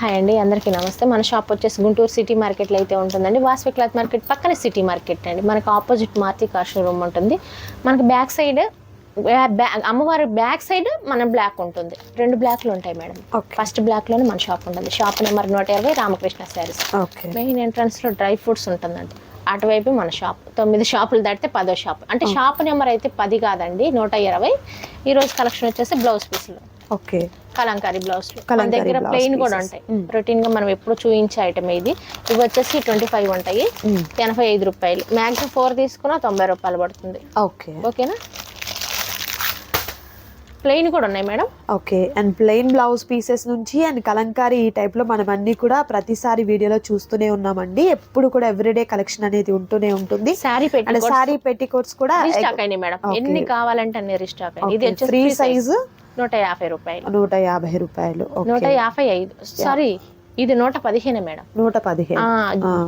Hi అండి అందరికీ నమస్తే. మన షాప్ వచ్చేసి గుంటూరు సిటీ మార్కెట్లో అయితే ఉంటుందండి. వాసవి క్లాత్ మార్కెట్ పక్కనే సిటీ మార్కెట్ అండి. మనకు ఆపోజిట్ మారుతి కార్ షోరూమ్ ఉంటుంది. మనకు బ్యాక్ సైడ్ అమ్మవారి బ్యాక్ సైడ్ మన బ్లాక్ ఉంటుంది. రెండు బ్లాక్లు ఉంటాయి మేడం. ఫస్ట్ బ్లాక్లోనే మన షాప్ ఉంటుంది. షాప్ నెంబర్ నూట ఇరవై రామకృష్ణ శారీస్. ఓకే మెయిన్ ఎంట్రన్స్లో డ్రై ఫ్రూట్స్ ఉంటుందండి. అటువైపు మన షాప్ తొమ్మిది షాపులు దాటితే పదో షాప్ అంటే షాప్ నెంబర్ అయితే పది కాదండి నూట ఇరవై. ఈరోజు కలెక్షన్ వచ్చేసి బ్లౌజ్ పీస్లో ఓకే. కలంకారీ బ్లౌజ్. మన దగ్గర ప్లెయిన్ కూడా. ఉంటాయి. రొటీన్గా మనం ఎప్పుడు చూపించే ఐటమ్ ఇది ఇవి వచ్చేసి ట్వంటీ ఫైవ్ ఉంటాయి. ఎనభై ఐదు రూపాయలు. మ్యాక్సిమం ఫోర్ తీసుకున్నా తొంభై రూపాయలు పడుతుంది. ఓకే. ఓకేనా? ప్లెయిన్ కూడా ఉన్నాయి madam okay and plain blouse pieces నుంచి అండ్ కలంకారీ ఈ type లో మనం అన్ని కూడా ప్రతిసారి వీడియోలో చూస్తూనే ఉన్నామండి. ఎప్పుడు కూడా ఎవ్రీడే కలెక్షన్ అనేది ఉంటూనే ఉంటుంది. శారీ అండ్ పెట్టి సారీ పెట్టికోట్స్ కూడా రీస్టాక్ అయినాయి మేడం. ఎన్ని కావాలంటే అన్ని రీస్టాక్ అయినాయి. ఇది ఫ్రీ. సైజు నూట యాభై రూపాయలు. నూట యాభై రూపాయలు. నూట యాభై ఐదు. సారీ ఇది నూట పదిహేను మేడం. నూట పదిహేను.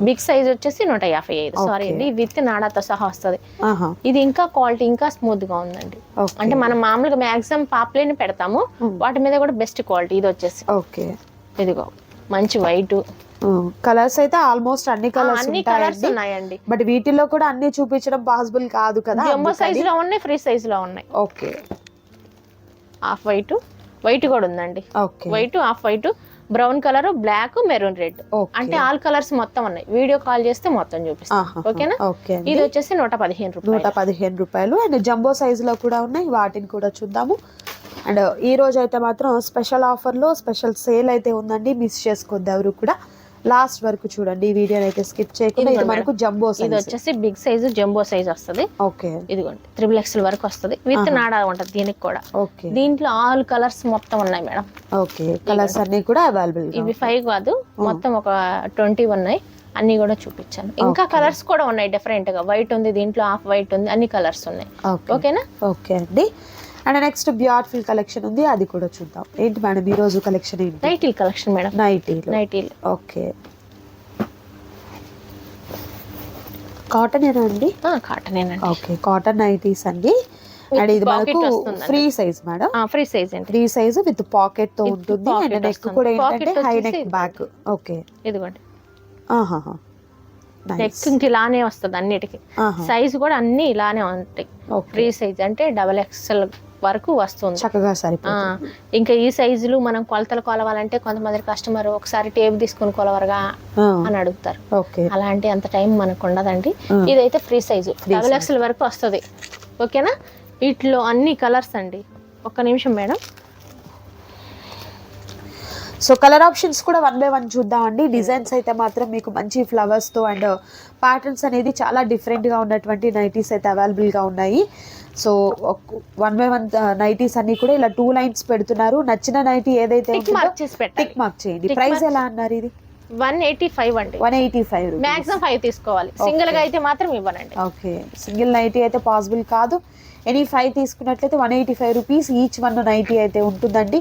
బిగ్ సైజ్ వచ్చేసి నూట యాభై ఐదు. సారీ. అండి విత్ నాడాతో సహా వస్తుంది. ఇది ఇంకా క్వాలిటీ ఇంకా స్మూత్గా ఉందండి అంటే మనం మామూలుగా మాక్సిమం పాప్లేని పెడతాము. వాటి మీద కూడా బెస్ట్ క్వాలిటీ ఇది వచ్చేసి. ఓకే. ఇదిగో మంచి వైట్. కలర్స్ అయితే ఆల్మోస్ట్ అన్ని కలర్స్ అన్ని కలర్స్ ఉన్నాయండి. బట్ వీటిలో కూడా అన్ని చూపించడం పాసిబుల్ కాదు కదా జంబో సైజ్లో ఉన్నాయి ఫ్రీ సైజ్లో ఉన్నాయి. ఓకే. Half white. వైట్ కూడా ఉందండి. Okay white half white brown colour black maroon red అంటే ఆల్ కలర్స్ మొత్తం ఉన్నాయి. వీడియో కాల్ చేస్తే మొత్తం చూపిస్తాం. ఓకేనా? ఇది వచ్చేసి నూట పదిహేను నూట రూపాయలు పదిహేను రూపాయలు. అండ్ జంబో సైజ్లో కూడా ఉన్నాయి. వాటిని కూడా చూద్దాము. అండ్ ఈ రోజు అయితే మాత్రం స్పెషల్ ఆఫర్లో స్పెషల్ సేల్ అయితే ఉందండి. మిస్ చేసుకోవద్దు ఎవరు కూడా. లాస్ట్ వరకు చూడండి ఈ వీడియోని అయితే స్కిప్ చేయకుండా ఇది మనకు జంబో ఇది సైజ్ వచ్చేసి బిగ్ సైజ్ జంబో సైజ్ వస్తుంది. ఓకే. ఇదిగోండి త్రిబుల్ ఎక్స్ఎల్ వరకు వస్తుంది. విత్ నాడా ఉంటుంది దీనికి కూడా. ఓకే. దీంట్లో ఆల్ కలర్స్ మొత్తం ఉన్నాయి మేడం. ఓకే. కలర్స్ అన్ని కూడా అవైలబుల్ ఇవి ఫైవ్ కాదు. మొత్తం ఒక ట్వంటీ ఉన్నాయి. అన్ని కూడా చూపించాను. ఇంకా కలర్స్ కూడా ఉన్నాయి డిఫరెంట్గా. వైట్ ఉంది దీంట్లో హాఫ్ వైట్ ఉంది. అన్ని కలర్స్ ఉన్నాయి. ఓకే. ఓకేనా? ఓకే అండి. అండ్ నెక్స్ట్ బ్యూటిఫుల్ కలెక్షన్ ఉంది అది కూడా చూద్దాం. ఏంటి మేడం ఈ రోజు కలెక్షన్ ఏంటి? నైటీల్ కలెక్షన్ మేడం. నైటీలు నైటీల్ ఓకే. కాటన్ ఏనా అండి? కాటన్ ఏనండి ఓకే కాటన్ నైటీస్ అండి. అండ్ ఇది మనకు. Free size madam. Free size అండి. ఫ్రీ సైజ్ విత్ పాకెట్తో ఉంటుంది. And neck. కూడా ఏంటంటే హై నెక్. Back okay. ఇదిగోండి. ఆహాహా. నెక్ ఇంక ఇలానే వస్తుంది అన్నిటికి. ఆహా. సైజ్ కూడా అన్ని ఇలానే ఉంటాయి. ఫ్రీ సైజ్ అంటే డబల్ ఎక్స్ఎల్ వరకు వస్తుంది. చక్కగా సరిపోతుంది. ఇంకా ఈ సైజులు మనం కొలతలు కొలవాలంటే కొంతమంది కస్టమర్ ఒకసారి టేప్ తీసుకుని కొలవరుగా అని అడుగుతారు. ఓకే. అలాంటి అంత టైం మనకు ఉండదండి. ఇదైతే ఫ్రీ సైజు. డబుల్. ఎక్స్ఎల్ వరకు వస్తుంది. ఓకేనా? వీటిలో అన్ని కలర్స్ అండి. ఒక్క నిమిషం మేడం. సో కలర్ ఆప్షన్స్ కూడా వన్ బై వన్ చూద్దామండి. డిజైన్స్ అయితే మాత్రం మీకు మంచి ఫ్లవర్స్తో అండ్ ప్యాటర్న్స్ అనేది చాలా డిఫరెంట్గా ఉన్నటువంటి నైటీస్ అయితే అవైలబుల్గా ఉన్నాయి. So one by one nighties అన్ని కూడా ఇలా టూ లైన్స్ పెడుతున్నారు. నచ్చిన నైటీ ఏదైతే టిక్ మార్క్ చేయండి. ప్రైస్. ఎలా అన్నారు ఇది? వన్ ఎయిటీ ఫైవ్ అండి. One eighty five maximum five తీసుకోవాలి. సింగిల్గా అయితే మాత్రం ఇవ్వనండి. ఓకే సింగిల్ నైటీ అయితే పాసిబుల్ కాదు. ఎనీ ఫైవ్ తీసుకున్నట్లయితే one eighty five rupees each one nighty అయితే ఉంటుందండి.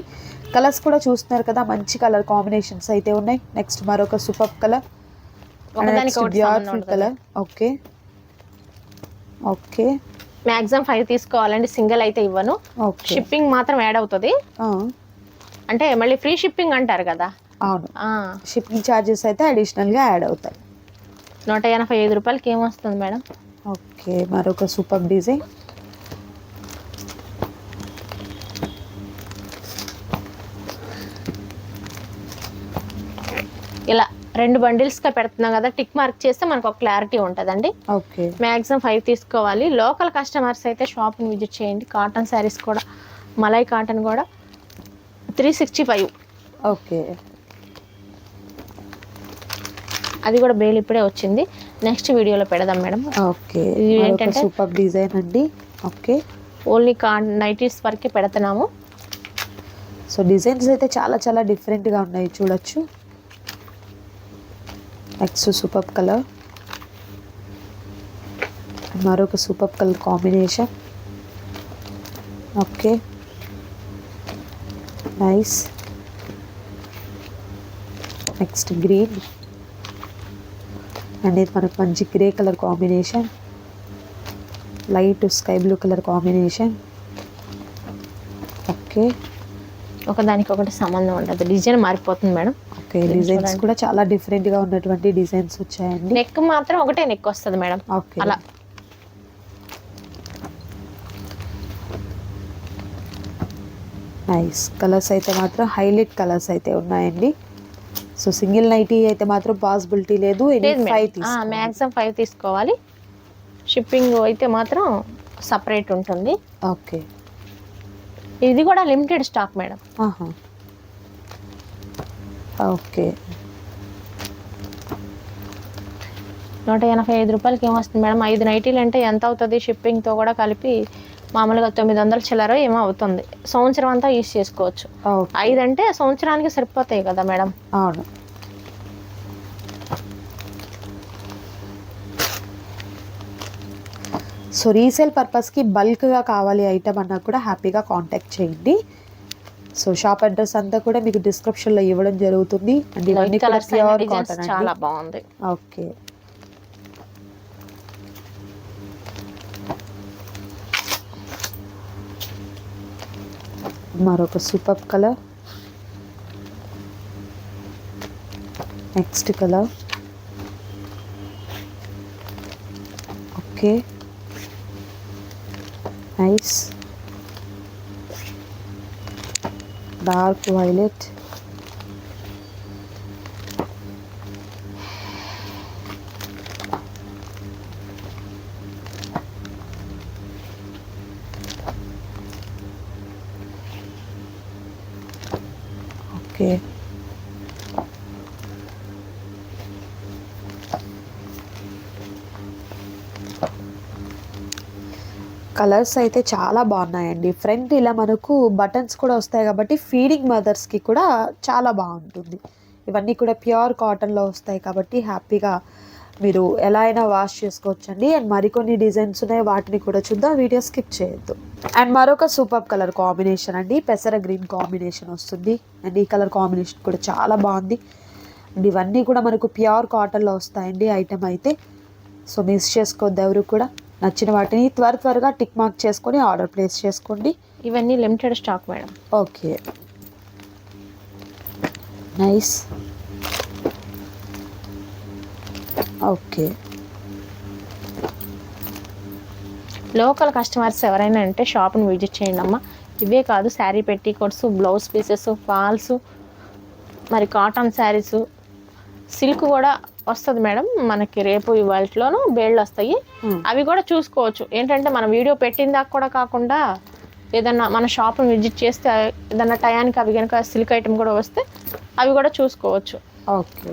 కలర్స్ కూడా చూస్తున్నారు కదా మంచి కలర్ కాంబినేషన్స్ అయితే ఉన్నాయి. నెక్స్ట్ మరొక సూపర్ కలర్ ఉంటుంది. Colour okay okay maximum five తీసుకోవాలండి సింగిల్ అయితే ఇవ్వను. షిప్పింగ్ మాత్రం యాడ్ అవుతుంది. అంటే మళ్ళీ ఫ్రీ షిప్పింగ్ అంటారు కదా. అవును. షిప్పింగ్ ఛార్జెస్ అయితే అడిషనల్గా యాడ్ అవుతాయి. నూట ఎనభై ఐదు రూపాయలకి ఏమొస్తుంది మేడం? ఓకే మరొక సూపర్ డిజైన్. రెండు bundles గా పెడుతున్నాం కదా టిక్ మార్క్ చేస్తే మనకు ఒక క్లారిటీ ఉంటుందండి. ఓకే. మ్యాక్సిమం ఫైవ్ తీసుకోవాలి. లోకల్ కస్టమర్స్ అయితే షాప్ని విజిట్ చేయండి. కాటన్ శారీస్ కూడా మలై కాటన్ కూడా త్రీ సిక్స్టీ ఫైవ్. ఓకే. అది కూడా బేల్ ఇప్పుడే వచ్చింది. నెక్స్ట్ వీడియోలో పెడదాం మేడం. ఓకే. ఇది ఏంటంటే- సూపర్ డిజైన్ అండి. ఓకే. ఓన్లీ కా నైటీస్ వరకే పెడుతున్నాము. సో డిజైన్స్ అయితే చాలా చాలా డిఫరెంట్గా ఉన్నాయి. చూడొచ్చు. నెక్స్ట్ సూపర్ కలర్ మరొక super colour combination okay nice next green and ఇది మనకు మంచి grey colour combination light sky blue colour combination okay ఒకదానికి ఒకటి సంబంధం ఉండదు. డిజైన్ మారిపోతుంది మేడం ఓకే డిజైన్స్. కూడా చాలా డిఫరెంట్గా ఉన్నటువంటి డిజైన్స్ వచ్చాయండి. నెక్ మాత్రం ఒకటే నెక్ వస్తుంది మేడం. ఓకే. అలా. నైస్ కలర్స్ అయితే మాత్రం హైలైట్ కలర్స్ అయితే ఉన్నాయండి. సో సింగిల్ నైటీ అయితే మాత్రం పాసిబిలిటీ లేదు. మ్యాక్సిమం ఫైవ్ తీసుకోవాలి. షిప్పింగ్ అయితే మాత్రం సపరేట్ ఉంటుంది. ఓకే. ఇది కూడా లిమిటెడ్ స్టాక్ మేడం. ఓకే. నూట ఎనభై ఐదు రూపాయలకి ఏమొస్తుంది మేడం? ఐదు నైటీలు అంటే ఎంత అవుతుంది షిప్పింగ్తో కూడా కలిపి మామూలుగా తొమ్మిది వందల చిల్లర ఏమో అవుతుంది. సంవత్సరం అంతా యూస్ చేసుకోవచ్చు. ఐదు అంటే సంవత్సరానికి సరిపోతాయి కదా మేడం? అవును. సో రీసేల్ పర్పస్కి బల్క్గా కావాలి ఐటమ్ అన్నా కూడా హ్యాపీగా కాంటాక్ట్ చేయండి. సో షాప్ అడ్రస్ అంతా కూడా మీకు డిస్క్రిప్షన్లో ఇవ్వడం జరుగుతుంది. అండ్ ఇవన్నీ కలర్స్ ప్యూర్ కాటన్ చాలా బాగుంది. ఓకే. మరొక super colour next colour okay. Nice dark violet colours అయితే చాలా బాగున్నాయండి. ఫ్రంట్ ఇలా మనకు బటన్స్ కూడా వస్తాయి కాబట్టి ఫీడింగ్ మదర్స్కి కూడా చాలా బాగుంటుంది. ఇవన్నీ కూడా ప్యూర్ కాటన్లో వస్తాయి కాబట్టి హ్యాపీగా మీరు ఎలా అయినా వాష్ చేసుకోవచ్చండి. అండ్ మరికొన్ని డిజైన్స్ ఉన్నాయి. వాటిని కూడా చూద్దాం. వీడియో స్కిప్ చేయొద్దు. అండ్ మరొక సూపర్ కలర్ కాంబినేషన్ అండి. పెసర గ్రీన్ కాంబినేషన్ వస్తుంది. అండ్ ఈ కలర్ కాంబినేషన్ కూడా చాలా బాగుంది. అండ్ ఇవన్నీ కూడా మనకు ప్యూర్ కాటన్లో వస్తాయండి ఐటెం అయితే. సో మిస్ చేసుకోవద్దు ఎవరు కూడా. నచ్చిన వాటిని త్వర త్వరగా టిక్ మార్క్ చేసుకొని ఆర్డర్ ప్లేస్ చేసుకోండి. ఇవన్నీ limited stock madam. Okay. Nice. Okay. Local customers ఎవరైనా అంటే షాప్ని విజిట్ చేయండి అమ్మా. ఇవే కాదు sari petticoats blouse pieces falls మరి కాటన్ శారీస్ సిల్క్ కూడా వస్తుంది మేడం. మనకి రేపు ఇవాళలోనూ బేళ్ళు వస్తాయి. అవి కూడా చూసుకోవచ్చు. ఏంటంటే మనం వీడియో పెట్టిన దాకా కూడా కాకుండా ఏదన్నా మన షాప్ని విజిట్ చేస్తే ఏదన్నా టయానికి అవి కనుక సిల్క్ ఐటమ్ కూడా వస్తే అవి కూడా చూసుకోవచ్చు. ఓకే.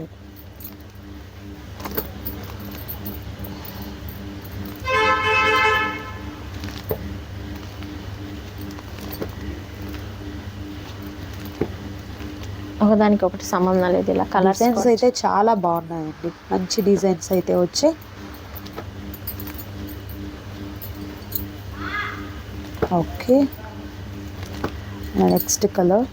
ఒకదానికి ఒకటి సంబంధం లేదు ఇలా కలర్స్ డిజైన్స్ అయితే చాలా బాగున్నాయండి. మంచి డిజైన్స్ అయితే వచ్చాయి ఓకే. Next colour.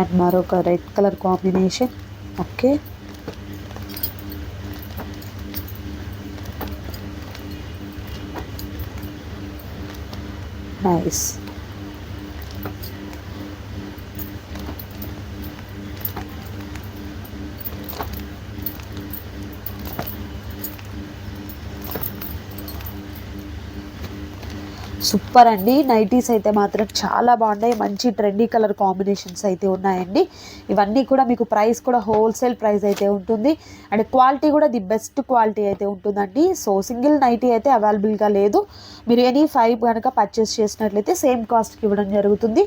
అండ్ మరొక red colour combination. Okay. Nice super అండి. నైటీస్ అయితే మాత్రం చాలా బాగున్నాయి. మంచి ట్రెండీ కలర్ కాంబినేషన్స్ అయితే ఉన్నాయండి. ఇవన్నీ కూడా మీకు ప్రైస్ కూడా హోల్సేల్ ప్రైస్ అయితే ఉంటుంది. అండ్ క్వాలిటీ కూడా ది బెస్ట్ క్వాలిటీ అయితే ఉంటుందండి. సో సింగిల్ నైటీ అయితే అవైలబుల్గా లేదు. మీరు ఎనీ ఫైవ్ కనుక పర్చేస్ చేసినట్లయితే సేమ్ కాస్ట్కి ఇవ్వడం జరుగుతుంది.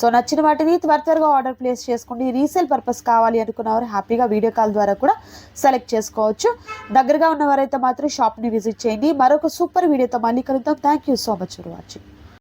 సో నచ్చిన వాటిని త్వర త్వరగా ఆర్డర్ ప్లేస్ చేసుకోండి. రీసేల్ పర్పస్ కావాలి అనుకున్నవారు హ్యాపీగా వీడియో కాల్ ద్వారా కూడా సెలెక్ట్ చేసుకోవచ్చు. దగ్గరగా ఉన్నవారైతే మాత్రం షాప్ని విజిట్ చేయండి. మరొక సూపర్ వీడియోతో మళ్ళీ కలుద్దాం. Thank you so much for watching